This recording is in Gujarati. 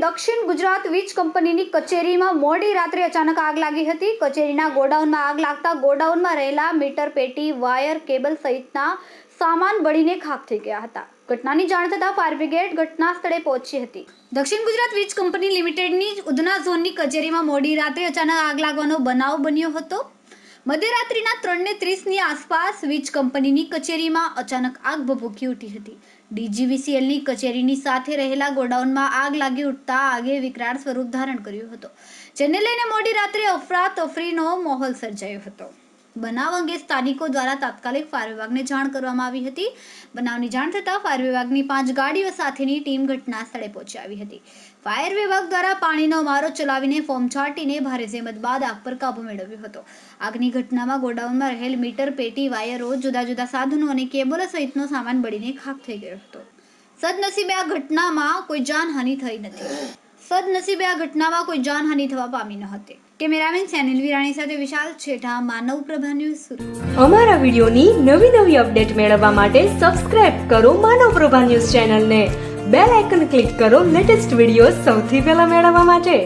દક્ષિણ ગુજરાત વીજ કંપનીની કચેરીમાં મોડી રાત્રે અચાનક આગ લાગી હતી. કચેરીના ગોડાઉનમાં આગ લાગતા ગોડાઉનમાં રહેલા મીટર, પેટી, વાયર, કેબલ સહિતના સામાન બળીને ખાખ થઈ ગયા હતા. ઘટનાની જાણ થતાં ફાયર બ્રિગેડ ઘટના સ્થળે પહોંચી હતી. દક્ષિણ ગુજરાત વીજ કંપની લિમિટેડની ઉધના ઝોનની કચેરીમાં મોડી રાત્રે અચાનક આગ લાગવાનો બનાવ બન્યો હતો. મધ્યરાત્રિના ત્રણને ત્રીસની આસપાસ વીજ કંપનીની કચેરીમાં અચાનક આગ ભભૂકી ઉઠી હતી. ડીજીવીસીએલની કચેરીની સાથે રહેલા ગોડાઉનમાં આગ લાગી ઉઠતા આગે વિકરાળ સ્વરૂપ ધારણ કર્યું હતું, જેને લઈને મોડી રાત્રે અફરાતફરીનો માહોલ સર્જાયો હતો. બનાવ અંગે સ્થાનિકો દ્વારા તાત્કાલિક ફાયર વિભાગને જાણ કરવામાં આવી હતી. બનાવની જાણ થતાં ફાયર વિભાગની પાંચ ગાડીઓ સાથેની ટીમ ઘટના સ્થળે પહોંચી આવી હતી. ફાયર વિભાગ દ્વારા પાણીનો મારો ચલાવીને ફોર્મ છાંટીને ભારે જહેમત બાદ આગ પર કાબુ મેળવ્યો હતો. આગની ઘટનામાં ગોડાઉનમાં રહેલ મીટર, પેટી, વાયરો, જુદા જુદા સાધનો અને કેબલો સહિતનો સામાન બળીને ખાખ થઈ ગયો હતો. સદનસીબે આ ઘટનામાં કોઈ જાનહાનિ થઈ નથી. સદનસીબે આ ઘટનામાં કોઈ જાનહાનિ થવા પામી ન હતી. કેમેરામેન સેનિલ વિરાણી સાથે વિશાલ છેઠા, માનવ પ્રભા ન્યૂઝ અમારા વિડીયોની નવી નવી અપડેટ મેળવવા માટે સબસ્ક્રાઇબ કરો માનવ પ્રભા ન્યૂઝ ચેનલને. બેલ આઇકન ક્લિક કરો લેટેસ્ટ વીડિયો સૌથી પહેલા મેળવવા માટે.